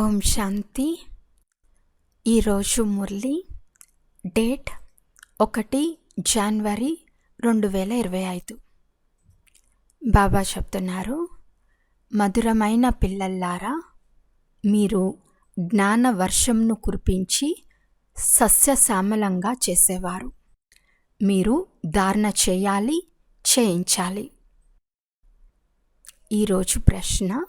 ఓం శాంతి. ఈరోజు మురళి డేట్ ఒకటి జనవరి రెండు వేల ఇరవై ఐదు. బాబా చెప్తున్నారు మధురమైన పిల్లల్లారా మీరు జ్ఞాన వర్షంను కురిపించి సస్యశ్యామలంగా చేసేవారు. మీరు ధారణ చేయాలి చేయించాలి. ఈరోజు ప్రశ్న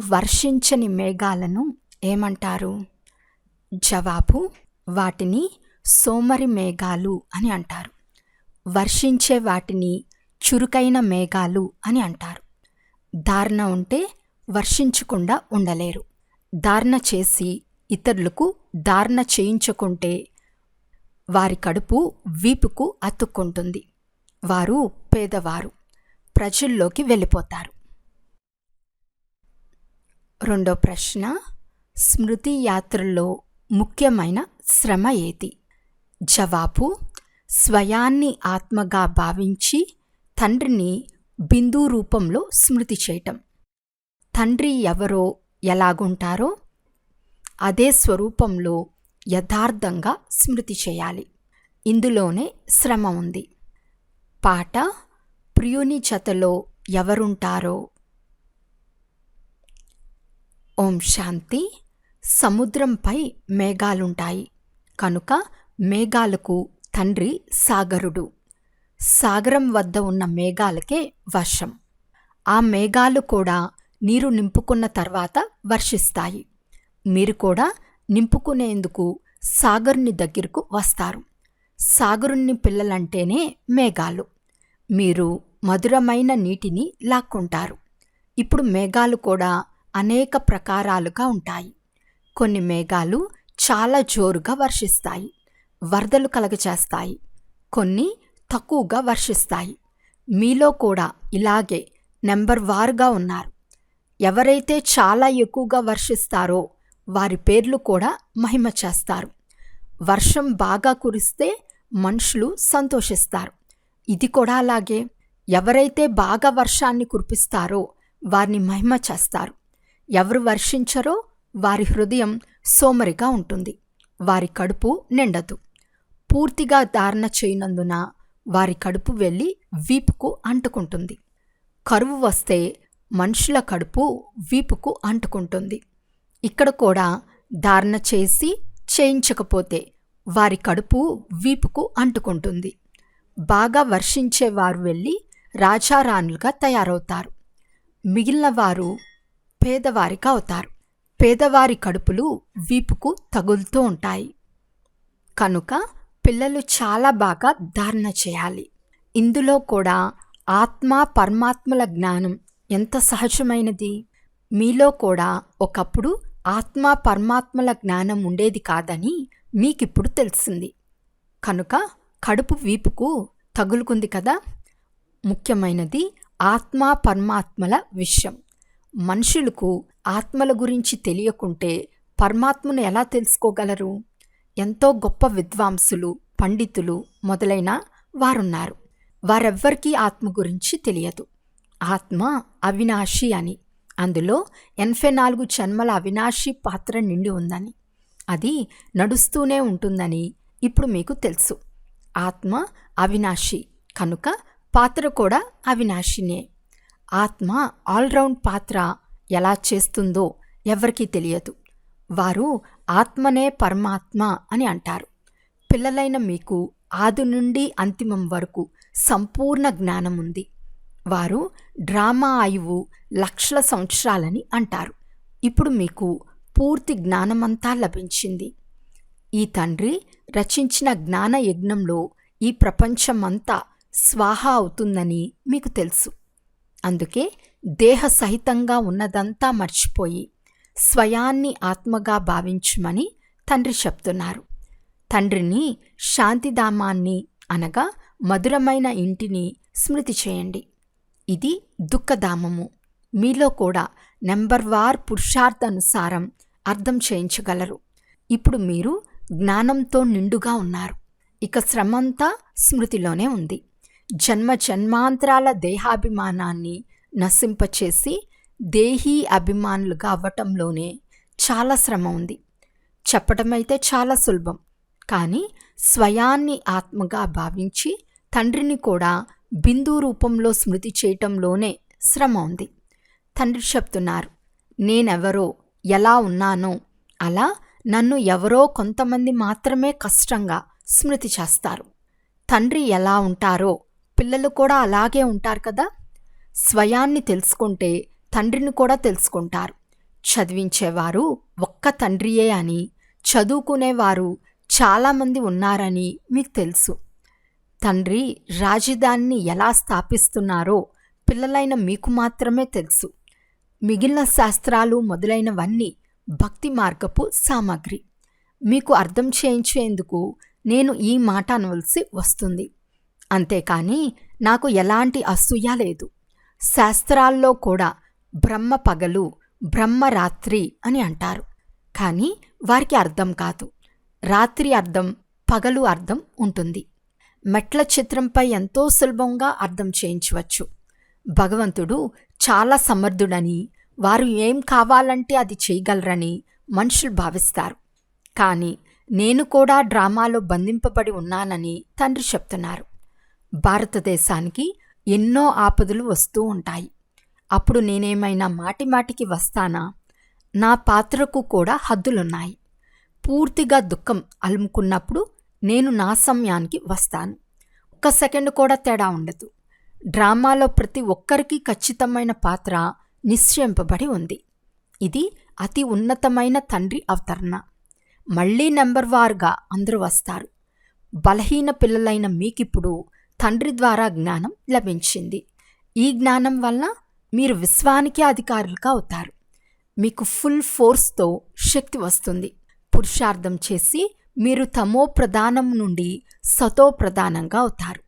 వర్షించని మేఘాలను ఏమంటారు? జవాబు వాటిని సోమరి మేఘాలు అని అంటారు. వర్షించే వాటిని చురుకైన మేఘాలు అని అంటారు. ధారణ ఉంటే వర్షించకుండా ఉండలేరు. ధారణ చేసి ఇతరులకు ధారణ చేయించుకుంటే వారి కడుపు వీపుకు అతుక్కుంటుంది. వారు పేదవారు. ప్రజల్లోకి వెళ్ళిపోతారు. రెండో ప్రశ్న స్మృతి యాత్రలో ముఖ్యమైన శ్రమ ఏది? జవాబు స్వయాన్ని ఆత్మగా భావించి తండ్రిని బిందు రూపంలో స్మృతి చేయటం. తండ్రి ఎవరో ఎలాగుంటారో అదే స్వరూపంలో యథార్థంగా స్మృతి చేయాలి. ఇందులోనే శ్రమ ఉంది. పాట ప్రియుని జతలో ఎవరుంటారో ఓం శాంతి. సముద్రంపై మేఘాలుంటాయి. కనుక మేఘాలకు తండ్రి సాగరుడు. సాగరం వద్ద ఉన్న మేఘాలకే వర్షం. ఆ మేఘాలు కూడా నీరు నింపుకున్న తర్వాత వర్షిస్తాయి. మీరు కూడా నింపుకునేందుకు సాగరుని దగ్గరకు వస్తారు. సాగరుని పిల్లలంటేనే మేఘాలు. మీరు మధురమైన నీటిని లాక్కుంటారు. ఇప్పుడు మేఘాలు కూడా అనేక ప్రకారాలుగా ఉంటాయి. కొన్ని మేఘాలు చాలా జోరుగా వర్షిస్తాయి. వరదలు కలగచేస్తాయి. కొన్ని తక్కువగా వర్షిస్తాయి. మీలో కూడా ఇలాగే నెంబర్ వారుగా ఉన్నారు. ఎవరైతే చాలా ఎక్కువగా వర్షిస్తారో వారి పేర్లు కూడా మహిమ చేస్తారు. వర్షం బాగా కురిస్తే మనుషులు సంతోషిస్తారు. ఇది కూడా అలాగే. ఎవరైతే బాగా వర్షాన్ని కురిపిస్తారో వారిని మహిమ చేస్తారు. ఎవరు వర్షించరో వారి హృదయం సోమరిగా ఉంటుంది. వారి కడుపు నిండదు. పూర్తిగా ధారణ చేయనందున వారి కడుపు వెళ్ళి వీపుకు అంటుకుంటుంది. కరువు వస్తే మనుషుల కడుపు వీపుకు అంటుకుంటుంది. ఇక్కడ కూడా ధారణ చేసి చేయించకపోతే వారి కడుపు వీపుకు అంటుకుంటుంది. బాగా వర్షించే వారు వెళ్ళి రాజారాణులుగా తయారవుతారు. మిగిలిన వారు పేదవారికి అవుతారు పేదవారి కడుపులు వీపుకు తగులుతూ ఉంటాయి. కనుక పిల్లలు చాలా బాగా ధారణ చేయాలి. ఇందులో కూడా ఆత్మ పరమాత్మల జ్ఞానం ఎంత సహజమైనది? మీలో కూడా ఒకప్పుడు ఆత్మ పరమాత్మల జ్ఞానం ఉండేది కాదని మీకిప్పుడు తెలిసింది కనుక కడుపు వీపుకు తగులుకుంది కదా? ముఖ్యమైనది ఆత్మ పరమాత్మల విషయం. మనుషులకు ఆత్మల గురించి తెలియకుంటే పరమాత్మను ఎలా తెలుసుకోగలరు? ఎంతో గొప్ప విద్వాంసులు పండితులు మొదలైన వారున్నారు. వారెవ్వరికీ ఆత్మ గురించి తెలియదు. ఆత్మ అవినాశి అని. అందులో ఎనభై నాలుగు జన్మల అవినాశి పాత్ర నిండి ఉందని. అది నడుస్తూనే ఉంటుందని ఇప్పుడు మీకు తెలుసు. ఆత్మ అవినాశి. కనుక పాత్ర కూడా అవినాశినే. ఆత్మ ఆల్రౌండ్ పాత్ర ఎలా చేస్తుందో ఎవరికీ తెలియదు. వారు ఆత్మనే పరమాత్మ అని అంటారు. పిల్లలైన మీకు ఆది నుండి అంతిమం వరకు సంపూర్ణ జ్ఞానం ఉంది. వారు డ్రామా ఆయువు లక్షల సంవత్సరాలని అంటారు. ఇప్పుడు మీకు పూర్తి జ్ఞానమంతా లభించింది. ఈ తండ్రి రచించిన జ్ఞాన యజ్ఞంలో ఈ ప్రపంచమంతా స్వాహ అవుతుందని మీకు తెలుసు. అందుకే దేహ సహితంగా ఉన్నదంతా మర్చిపోయి స్వయాన్ని ఆత్మగా భావించుమని తండ్రి చెప్తున్నారు. తండ్రిని శాంతిధామాన్ని అనగా మధురమైన ఇంటిని స్మృతి చేయండి. ఇది దుఃఖధామము. మీలో కూడా నెంబర్ వార్ పురుషార్థానుసారం అర్థం చేయించగలరు. ఇప్పుడు మీరు జ్ఞానంతో నిండుగా ఉన్నారు. ఇక శ్రమంతా స్మృతిలోనే ఉంది. జన్మ జన్మాంతరాల దేహాభిమానాన్ని నశింపచేసి దేహీ అభిమానులుగా అవ్వటంలోనే చాలా శ్రమ ఉంది. చెప్పటమైతే చాలా సులభం. కానీ స్వయాన్ని ఆత్మగా భావించి తండ్రిని కూడా బిందు రూపంలో స్మృతి చేయటంలోనే శ్రమ ఉంది. తండ్రి చెప్తున్నారు నేనెవరో ఎలా ఉన్నానో అలా నన్ను ఎవరో కొంతమంది మాత్రమే కష్టంగా స్మృతి చేస్తారు. తండ్రి ఎలా ఉంటారో పిల్లలు కూడా అలాగే ఉంటారు కదా? స్వయాన్ని తెలుసుకుంటే తండ్రిని కూడా తెలుసుకుంటారు. చదివించేవారు ఒక్క తండ్రియే అని చదువుకునేవారు చాలామంది ఉన్నారని మీకు తెలుసు. తండ్రి రాజధానిని ఎలా స్థాపిస్తున్నారో పిల్లలైన మీకు మాత్రమే తెలుసు. మిగిలిన శాస్త్రాలు మొదలైనవన్నీ భక్తి మార్గపు సామాగ్రి. మీకు అర్థం చేయించేందుకు నేను ఈ మాట అనవలసి వస్తుంది. అంతేకాని నాకు ఎలాంటి అసూయ లేదు. శాస్త్రాల్లో కూడా బ్రహ్మ పగలు బ్రహ్మరాత్రి అని అంటారు. కానీ వారికి అర్థం కాదు. రాత్రి అర్థం పగలు అర్థం ఉంటుంది. మెట్ల చిత్రంపై ఎంతో సులభంగా అర్థం చేయించవచ్చు. భగవంతుడు చాలా సమర్థుడని వారు ఏం కావాలంటే అది చేయగలరని మనుషులు భావిస్తారు. కానీ నేను కూడా డ్రామాలో బంధింపబడి ఉన్నానని తండ్రి చెప్తున్నారు. భారతదేశానికి ఎన్నో ఆపదలు వస్తూ ఉంటాయి. అప్పుడు నేనేమైనా మాటిమాటికి వస్తానా? నా పాత్రకు కూడా హద్దులున్నాయి. పూర్తిగా దుఃఖం అలుముకున్నప్పుడు నేను నా సమయానికి వస్తాను. ఒక్క సెకండ్ కూడా తేడా ఉండదు. డ్రామాలో ప్రతి ఒక్కరికి ఖచ్చితమైన పాత్ర నిశ్చయింపబడి ఉంది. ఇది అతి ఉన్నతమైన తండ్రి అవతరణ. మళ్ళీ నెంబర్ వారుగా అందరూ వస్తారు. బలహీన పిల్లలైన మీకిప్పుడు తండ్రి ద్వారా జ్ఞానం లభించింది. ఈ జ్ఞానం వల్ల మీరు విశ్వానికి అధికారులుగా అవుతారు. మీకు ఫుల్ ఫోర్స్తో శక్తి వస్తుంది. పురుషార్థం చేసి మీరు తమో ప్రధానం నుండి సతో ప్రధానంగా అవుతారు.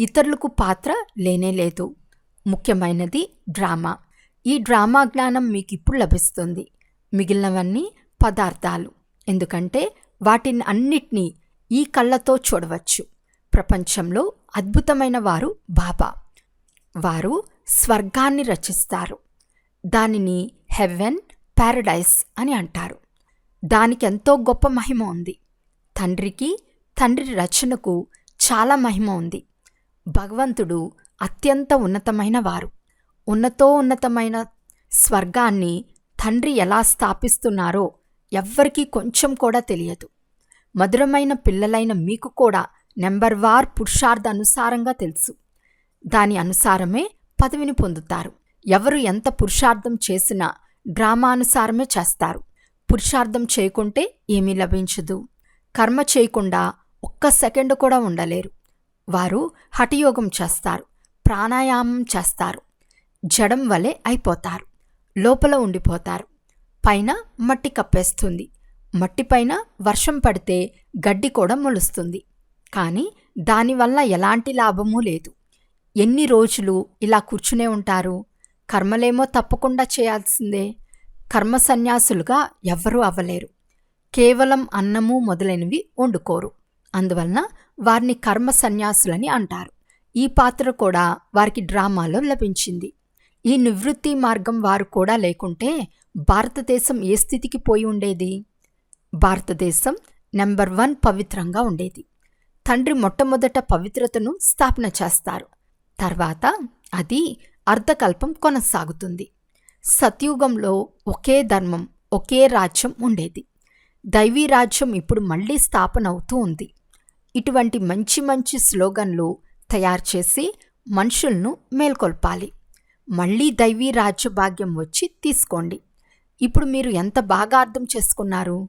ఇతరులకు పాత్ర లేనేలేదు ముఖ్యమైనది డ్రామా. ఈ డ్రామా జ్ఞానం మీకు ఇప్పుడు లభిస్తుంది. మిగిలినవన్నీ పదార్థాలు. ఎందుకంటే వాటిని అన్నిటినీ ఈ కళ్ళతో చూడవచ్చు. ప్రపంచంలో అద్భుతమైన వారు బాబా. వారు స్వర్గాన్ని రచిస్తారు. దానిని హెవెన్ ప్యారడైస్ అని అంటారు. దానికి ఎంతో గొప్ప మహిమ ఉంది. తండ్రికి తండ్రి రచనకు చాలా మహిమ ఉంది. భగవంతుడు అత్యంత ఉన్నతమైన వారు. ఉన్నతో ఉన్నతమైన స్వర్గాన్ని తండ్రి ఎలా స్థాపిస్తున్నారో ఎవ్వరికీ కొంచెం కూడా తెలియదు. మధురమైన పిల్లలైన మీకు కూడా నెంబర్ వార్ పురుషార్థ అనుసారంగా తెలుసు. దాని అనుసారమే పదవిని పొందుతారు. ఎవరు ఎంత పురుషార్థం చేసినా డ్రామానుసారమే చేస్తారు. పురుషార్థం చేయకుంటే ఏమీ లభించదు. కర్మ చేయకుండా ఒక్క సెకండ్ కూడా ఉండలేరు. వారు హఠయోగం చేస్తారు. ప్రాణాయామం చేస్తారు. జడం వలె అయిపోతారు. లోపల ఉండిపోతారు. పైన మట్టి కప్పేస్తుంది. మట్టిపైన వర్షం పడితే గడ్డి కూడా మొలుస్తుంది. కానీ దానివల్ల ఎలాంటి లాభమూ లేదు. ఎన్ని రోజులు ఇలా కూర్చునే ఉంటారు? కర్మలేమో తప్పకుండా చేయాల్సిందే. కర్మ సన్యాసులుగా ఎవ్వరూ అవ్వలేరు. కేవలం అన్నము మొదలైనవి వండుకోరు. అందువలన వారిని కర్మ సన్యాసులని అంటారు. ఈ పాత్ర కూడా వారికి డ్రామాలో లభించింది. ఈ నివృత్తి మార్గం వారు కూడా లేకుంటే భారతదేశం ఏ స్థితికి పోయి ఉండేది? భారతదేశం నెంబర్ వన్ పవిత్రంగా ఉండేది. తండ్రి మొట్టమొదట పవిత్రతను స్థాపన చేస్తారు. తర్వాత అది అర్ధకల్పం కొనసాగుతుంది. సత్యుగంలో ఒకే ధర్మం ఒకే రాజ్యం ఉండేది. దైవీ రాజ్యం ఇప్పుడు మళ్ళీ స్థాపన అవుతూ ఉంది. ఇటువంటి మంచి మంచి స్లోగన్లు తయారు చేసి మనుషులను మేల్కొల్పాలి. మళ్ళీ దైవీ రాజ్య భాగ్యం వచ్చి తీసుకోండి. ఇప్పుడు మీరు ఎంత బాగా అర్థం చేసుకున్నారు?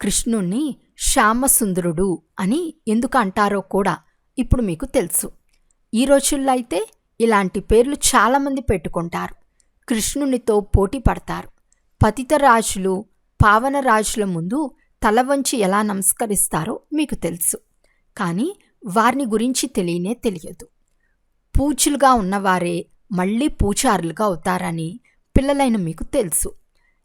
కృష్ణుణ్ణి శ్యామసుందరుడు అని ఎందుకు అంటారో కూడా ఇప్పుడు మీకు తెలుసు. ఈ రోజుల్లో అయితే ఇలాంటి పేర్లు చాలామంది పెట్టుకుంటారు. కృష్ణునితో పోటీ పడతారు. పతిత రాజులు పావన రాజుల ముందు తల వంచి ఎలా నమస్కరిస్తారో మీకు తెలుసు. కానీ వారిని గురించి తెలియనే తెలియదు. పూజలుగా ఉన్నవారే మళ్ళీ పూజారులుగా అవుతారని పిల్లలైన మీకు తెలుసు.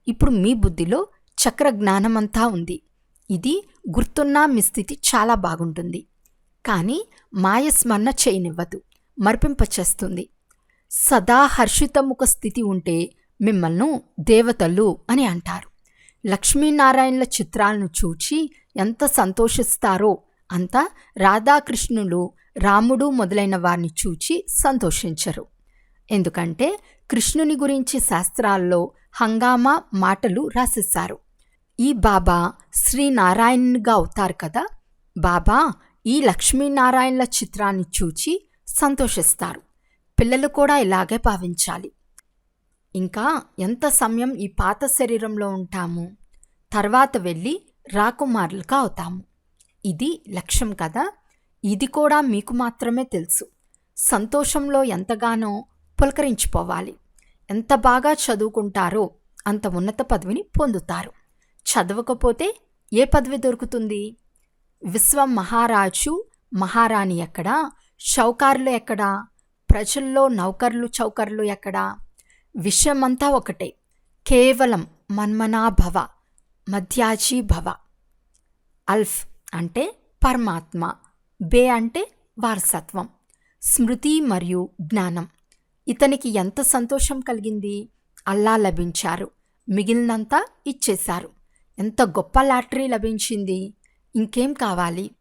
ఇప్పుడు మీ బుద్ధిలో చక్ర జ్ఞానమంతా ఉంది. ఇది గుర్తున్నా మీ స్థితి చాలా బాగుంటుంది. కానీ మాయస్మరణ చేయనివ్వదు మర్పింపచేస్తుంది సదా హర్షితముఖ స్థితి ఉంటే మిమ్మల్ని దేవతలు అని అంటారు. లక్ష్మీనారాయణల చిత్రాలను చూచి ఎంత సంతోషిస్తారో అంత రాధాకృష్ణులు రాముడు మొదలైన వారిని చూచి సంతోషించరు. ఎందుకంటే కృష్ణుని గురించి శాస్త్రాల్లో హంగామా మాటలు రాసిస్తారు. ఈ బాబా శ్రీనారాయణునిగా అవుతారు కదా? బాబా ఈ లక్ష్మీనారాయణల చిత్రాన్ని చూచి సంతోషిస్తారు. పిల్లలు కూడా ఇలాగే భావించాలి. ఇంకా ఎంత సమయం ఈ పాత శరీరంలో ఉంటాము? తర్వాత వెళ్ళి రాకుమారులుగా అవుతాము. ఇది లక్ష్యం కదా? ఇది కూడా మీకు మాత్రమే తెలుసు. సంతోషంలో ఎంతగానో పులకరించిపోవాలి. ఎంత బాగా చదువుకుంటారో అంత ఉన్నత పదవిని పొందుతారు. చదవకపోతే ఏ పదవి దొరుకుతుంది? విశ్వ మహారాజు మహారాణి ఎక్కడా? షౌకారులు ఎక్కడా? ప్రజల్లో నౌకర్లు చౌకర్లు ఎక్కడా? విషయమంతా ఒకటే. కేవలం మన్మనాభవ మధ్యాజీ భవ అల్ఫ్ అంటే పరమాత్మ బే అంటే వారసత్వం స్మృతి మరియు జ్ఞానం. ఇతనికి ఎంత సంతోషం కలిగింది? అల్లా లభించారు మిగిలినంతా ఇచ్చేశారు. ఎంత గొప్ప లాటరీ లభించింది. ఇంకేం కావాలి?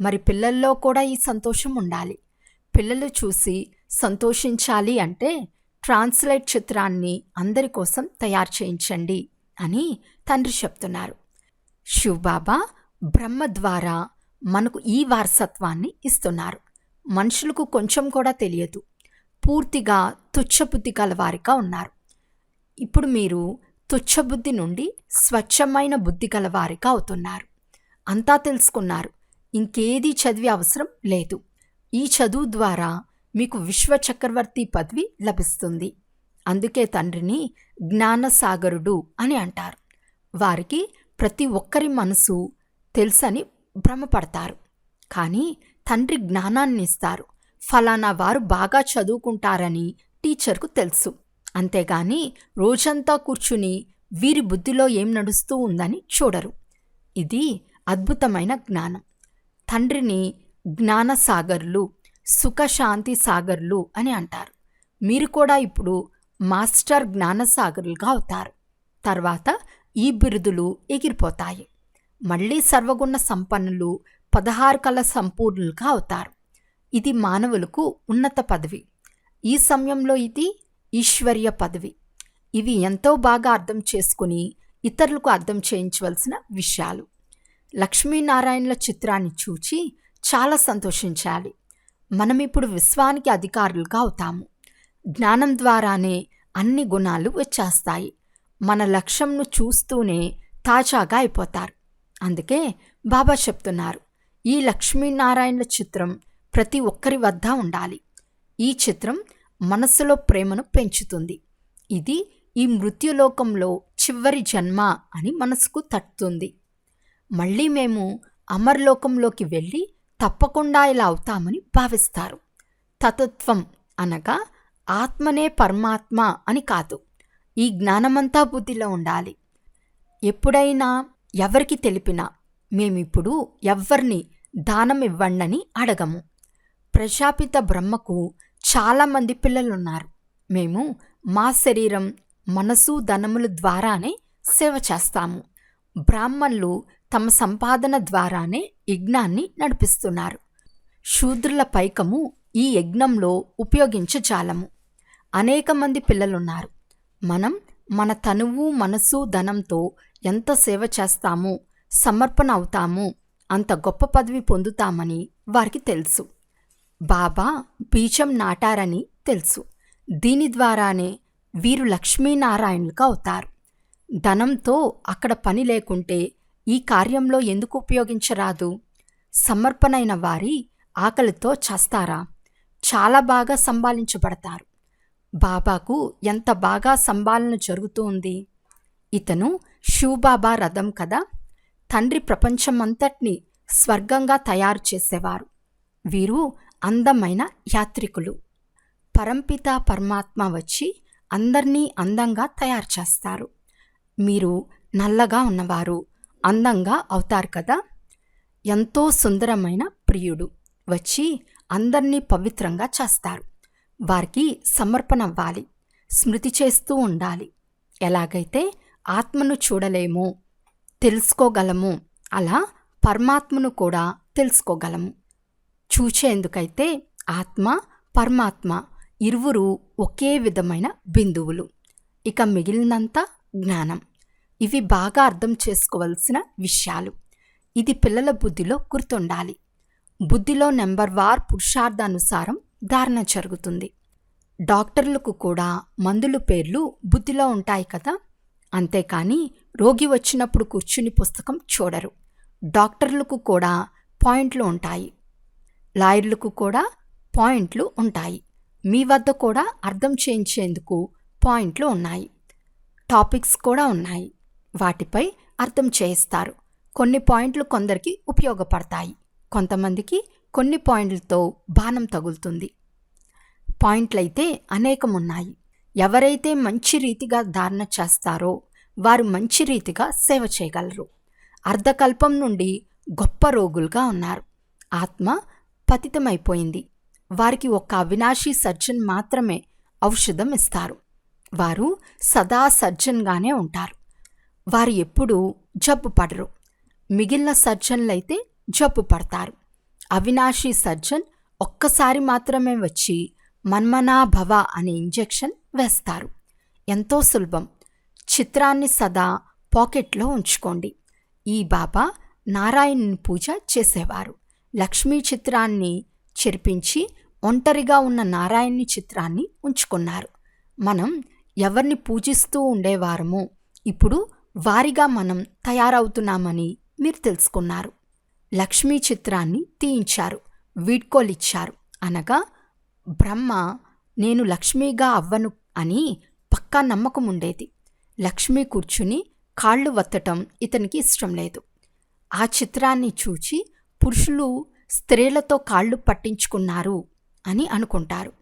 మరి పిల్లల్లో కూడా ఈ సంతోషం ఉండాలి. పిల్లలు చూసి సంతోషించాలి అంటే ట్రాన్స్లేట్ చిత్రాన్ని అందరి కోసం తయారు చేయించండి అని తండ్రి చెప్తున్నారు. శివబాబా బ్రహ్మ ద్వారా మనకు ఈ వారసత్వాన్ని ఇస్తున్నారు. మనుషులకు కొంచెం కూడా తెలియదు. పూర్తిగా తుచ్చబుద్ధి గలవారిగా ఉన్నారు. ఇప్పుడు మీరు తుచ్చబుద్ధి నుండి స్వచ్ఛమైన బుద్ధి గలవారిగా అవుతున్నారు. అంతా తెలుసుకున్నారు. ఇంకేది చదివే అవసరం లేదు. ఈ చదువు ద్వారా మీకు విశ్వ చక్రవర్తి పదవి లభిస్తుంది. అందుకే తండ్రిని జ్ఞానసాగరుడు అని అంటారు. వారికి ప్రతి ఒక్కరి మనసు తెలుసని భ్రమపడతారు. కానీ తండ్రి జ్ఞానాన్ని ఇస్తారు ఫలానా వారు బాగా చదువుకుంటారని టీచర్కు తెలుసు. అంతేగాని రోజంతా కూర్చుని వీరి బుద్ధిలో ఏం నడుస్తూ ఉందని చూడరు. ఇది అద్భుతమైన జ్ఞానం. తండ్రిని జ్ఞానసాగర్లు సుఖశాంతి సాగర్లు అని అంటారు. మీరు కూడా ఇప్పుడు మాస్టర్ జ్ఞానసాగరులుగా అవుతారు. తర్వాత ఈ బిరుదులు ఎగిరిపోతాయి. మళ్ళీ సర్వగుణ సంపన్నులు పదహారు కళ సంపూర్ణులుగా అవుతారు. ఇది మానవులకు ఉన్నత పదవి. ఈ సమయంలో ఇది ఈశ్వర్య పదవి. ఇవి ఎంతో బాగా అర్థం చేసుకుని ఇతరులకు అర్థం చేయించవలసిన విషయాలు. లక్ష్మీనారాయణల చిత్రాన్ని చూచి చాలా సంతోషించాలి. మనం ఇప్పుడు విశ్వానికి అధికారులుగా అవుతాము. జ్ఞానం ద్వారానే అన్ని గుణాలు వచ్చేస్తాయి. మన లక్ష్యంను చూస్తూనే తాజాగా అయిపోతారు. అందుకే బాబా చెప్తున్నారు ఈ లక్ష్మీనారాయణల చిత్రం ప్రతి ఒక్కరి వద్ద ఉండాలి. ఈ చిత్రం మనస్సులో ప్రేమను పెంచుతుంది. ఇది ఈ మృత్యులోకంలో చివరి జన్మ అని మనసుకు తట్టుతుంది. మళ్ళీ మేము అమర్లోకంలోకి వెళ్ళి తప్పకుండా ఇలా అవుతామని భావిస్తారు. తతత్వం అనగా ఆత్మనే పరమాత్మ అని కాదు ఈ జ్ఞానమంతా బుద్ధిలో ఉండాలి. ఎప్పుడైనా ఎవరికి తెలిపినా మేమిప్పుడు ఎవ్వరిని దానం ఇవ్వండని అడగము. ప్రశాపిత బ్రహ్మకు చాలామంది పిల్లలు ఉన్నారు మేము మా శరీరం మనసు ధనముల ద్వారానే సేవ చేస్తాము. బ్రాహ్మణులు తమ సంపాదన ద్వారానే యజ్ఞాన్ని నడిపిస్తున్నారు. శూద్రుల పైకము ఈ యజ్ఞంలో ఉపయోగించజాలము. అనేక మంది పిల్లలున్నారు. మనం మన తనువు మనసు ధనంతో ఎంత సేవ చేస్తామో సమర్పణ అవుతామో అంత గొప్ప పదవి పొందుతామని వారికి తెలుసు. బాబా బీజం నాటారని తెలుసు. దీని ద్వారానే వీరు లక్ష్మీనారాయణులుగా అవుతారు. ధనంతో అక్కడ పని లేకుంటే ఈ కార్యంలో ఎందుకు ఉపయోగించరాదు? సమర్పణైన వారి ఆకలితో చస్తారా? చాలా బాగా సంభాలించబడతారు. బాబాకు ఎంత బాగా సంభాలన జరుగుతూ ఉంది? ఇతను షూబాబా రథం కదా? తండ్రి ప్రపంచమంతటిని స్వర్గంగా తయారు చేసేవారు. వీరు అందమైన యాత్రికులు. పరంపిత పరమాత్మ వచ్చి అందర్నీ అందంగా తయారు చేస్తారు. మీరు నల్లగా ఉన్నవారు అందంగా అవుతారు కదా? ఎంతో సుందరమైన ప్రియుడు వచ్చి అందర్నీ పవిత్రంగా చేస్తారు. వారికి సమర్పణ అవ్వాలి స్మృతి చేస్తూ ఉండాలి. ఎలాగైతే ఆత్మను చూడలేము తెలుసుకోగలము అలా పరమాత్మను కూడా తెలుసుకోగలము. చూచేందుకైతే ఆత్మ పరమాత్మ ఇరువురు ఒకే విధమైన బిందువులు. ఇక మిగిలినంత జ్ఞానం. ఇవి బాగా అర్థం చేసుకోవలసిన విషయాలు. ఇది పిల్లల బుద్ధిలో గుర్తుండాలి. బుద్ధిలో నెంబర్ వార్ పురుషార్థానుసారం ధారణ జరుగుతుంది. డాక్టర్లకు కూడా మందుల పేర్లు బుద్ధిలో ఉంటాయి కదా? అంతేకాని రోగి వచ్చినప్పుడు కూర్చుని పుస్తకం చూడరు. డాక్టర్లకు కూడా పాయింట్లు ఉంటాయి. లాయర్లకు కూడా పాయింట్లు ఉంటాయి. మీ వద్ద కూడా అర్థం చేయించేందుకు పాయింట్లు ఉన్నాయి. టాపిక్స్ కూడా ఉన్నాయి. వాటిపై అర్థం చేయిస్తారు. కొన్ని పాయింట్లు కొందరికి ఉపయోగపడతాయి. కొంతమందికి కొన్ని పాయింట్లతో బాణం తగులుతుంది. పాయింట్లైతే అనేకం ఉన్నాయి ఎవరైతే మంచి రీతిగా ధారణ చేస్తారో వారు మంచి రీతిగా సేవ చేయగలరు. అర్ధకల్పం నుండి గొప్ప రోగులుగా ఉన్నారు. ఆత్మ పతితమైపోయింది. వారికి ఒక అవినాశీ సర్జన్ మాత్రమే ఔషధం ఇస్తారు. వారు సదా సర్జన్గానే ఉంటారు. వారు ఎప్పుడూ జబ్బు పడరు. మిగిలిన సర్జన్లైతే జబ్బు పడతారు. అవినాశీ సర్జన్ ఒక్కసారి మాత్రమే వచ్చి మన్మనాభవ అనే ఇంజెక్షన్ వేస్తారు. ఎంతో సులభం. చిత్రాన్ని సదా పాకెట్లో ఉంచుకోండి. ఈ బాబా నారాయణ్ పూజ చేసేవారు. లక్ష్మీ చిత్రాన్ని చెరిపించి ఒంటరిగా ఉన్న నారాయణి చిత్రాన్ని ఉంచుకున్నారు. మనం ఎవరిని పూజిస్తూ ఉండేవారమో ఇప్పుడు వారిగా మనం తయారవుతున్నామని మీరు తెలుసుకున్నారు. లక్ష్మీ చిత్రాన్ని తీయించారు వీడ్కోలిచ్చారు. అనగా బ్రహ్మ నేను లక్ష్మీగా అవ్వను అని పక్కా నమ్మకం ఉండేది. లక్ష్మి కూర్చుని కాళ్ళు వత్తటం ఇతనికి ఇష్టం లేదు. ఆ చిత్రాన్ని చూచి పురుషులు స్త్రీలతో కాళ్ళు పట్టించుకున్నారు అని అనుకుంటారు.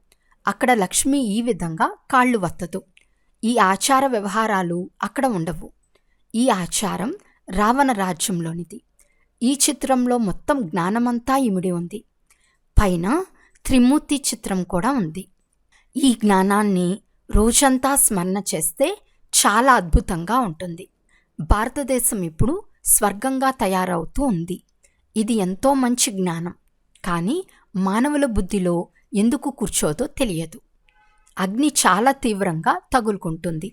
అక్కడ లక్ష్మి ఈ విధంగా కాళ్ళు వత్తదు. ఈ ఆచార వ్యవహారాలు అక్కడ ఉండవు. ఈ ఆచారం రావణ రాజ్యంలోనిది. ఈ చిత్రంలో మొత్తం జ్ఞానమంతా ఇమిడి ఉంది. పైన త్రిమూర్తి చిత్రం కూడా ఉంది. ఈ జ్ఞానాన్ని రోజంతా స్మరణ చేస్తే చాలా అద్భుతంగా ఉంటుంది. భారతదేశం ఇప్పుడు స్వర్గంగా తయారవుతూ ఉంది. ఇది ఎంతో మంచి జ్ఞానం. కానీ మానవుల బుద్ధిలో ఎందుకు కూర్చోదో తెలియదు. అగ్ని చాలా తీవ్రంగా తగులుకుంటుంది.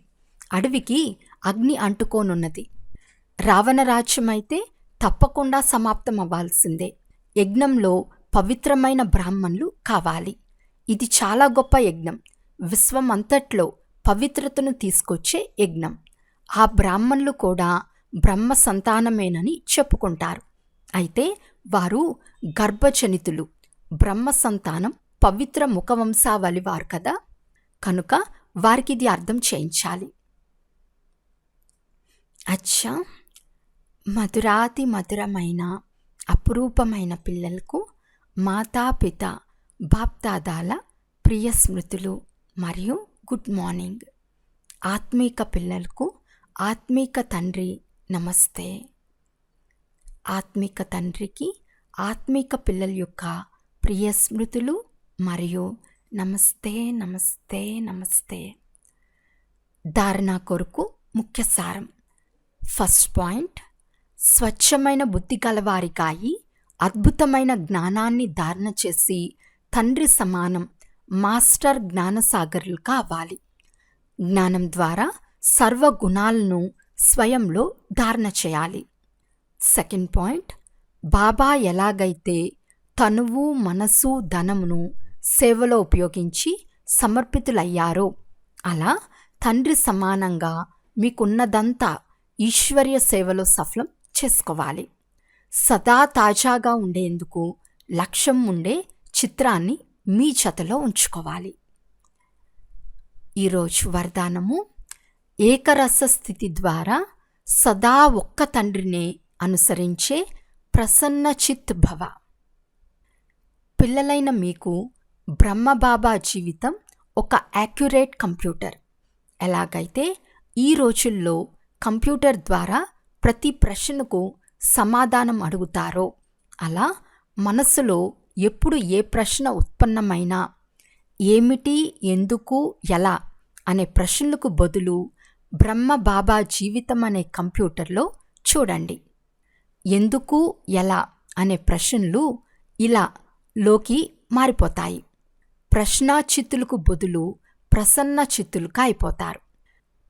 అడవికి అగ్ని అంటుకోనున్నది. రావణరాజ్యమైతే తప్పకుండా సమాప్తం అవ్వాల్సిందే యజ్ఞంలో పవిత్రమైన బ్రాహ్మణులు కావాలి. ఇది చాలా గొప్ప యజ్ఞం. విశ్వం అంతట్లో పవిత్రతను తీసుకొచ్చే యజ్ఞం. ఆ బ్రాహ్మణులు కూడా బ్రహ్మ సంతానమేనని చెప్పుకుంటారు. అయితే వారు గర్భజనితులు బ్రహ్మ సంతానం పవిత్ర ముఖవంశావళి వారు కదా. కనుక వారికి ఇది అర్థం చేయించాలి. అచ్చా! మధురాతి మధురమైన అపురూపమైన పిల్లలకు మాతాపిత బాప్దాదాల ప్రియ స్మృతులు మరియు గుడ్ మార్నింగ్. ఆత్మీక పిల్లలకు ఆత్మీక తండ్రి నమస్తే. ఆత్మిక తండ్రికి ఆత్మిక పిల్లల యొక్క ప్రియ స్మృతులు మరియు నమస్తే నమస్తే నమస్తే. ధారణ కొరకు ముఖ్య సారం. ఫస్ట్ పాయింట్ స్వచ్ఛమైన బుద్ధి గలవారికాయి అద్భుతమైన జ్ఞానాన్ని ధారణ చేసి తండ్రి సమానం మాస్టర్ జ్ఞానసాగరులు కావాలి. జ్ఞానం ద్వారా సర్వ గుణాలను స్వయంలో ధారణ చేయాలి. సెకండ్ పాయింట్ బాబా ఎలాగైతే తనువు మనసు ధనమును సేవలో ఉపయోగించి సమర్పితులయ్యారో అలా తండ్రి సమానంగా మీకున్నదంతా ఈశ్వర్య సేవలో సఫలం చేసుకోవాలి. సదా తాజాగా ఉండేందుకు లక్ష్యం ఉండే చిత్రాన్ని మీ జతలో ఉంచుకోవాలి. ఈరోజు వరదానము ఏకరస స్థితి ద్వారా సదా ఒక్క తండ్రినే అనుసరించే ప్రసన్న చిత్ భవ. పిల్లలైన మీకు బ్రహ్మబాబా జీవితం ఒక యాక్యురేట్ కంప్యూటర్. ఎలాగైతే ఈ రోజుల్లో కంప్యూటర్ ద్వారా ప్రతి ప్రశ్నకు సమాధానం అడుగుతారో అలా మనస్సులో ఎప్పుడు ఏ ప్రశ్న ఉత్పన్నమైనా ఏమిటి ఎందుకు ఎలా అనే ప్రశ్నలకు బదులు బ్రహ్మ బాబా జీవితం అనే కంప్యూటర్లో చూడండి. ఎందుకు ఎలా అనే ప్రశ్నలు ఇలా లోకి మారిపోతాయి. ప్రశ్నాచిత్తులకు బదులు ప్రసన్న చిత్తులుగా అయిపోతారు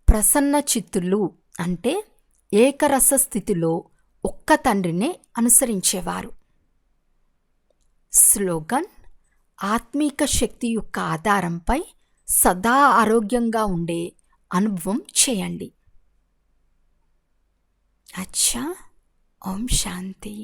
ప్రసన్న చిత్తులు అంటే ఏకరస స్థితిలో ఒక్క తండ్రినే అనుసరించేవారు. స్లోగన్ ఆత్మీక శక్తి యొక్క ఆధారంపై సదా ఆరోగ్యంగా ఉండే అనుభవం చేయండి. అచ్చా! ఓం శాంతి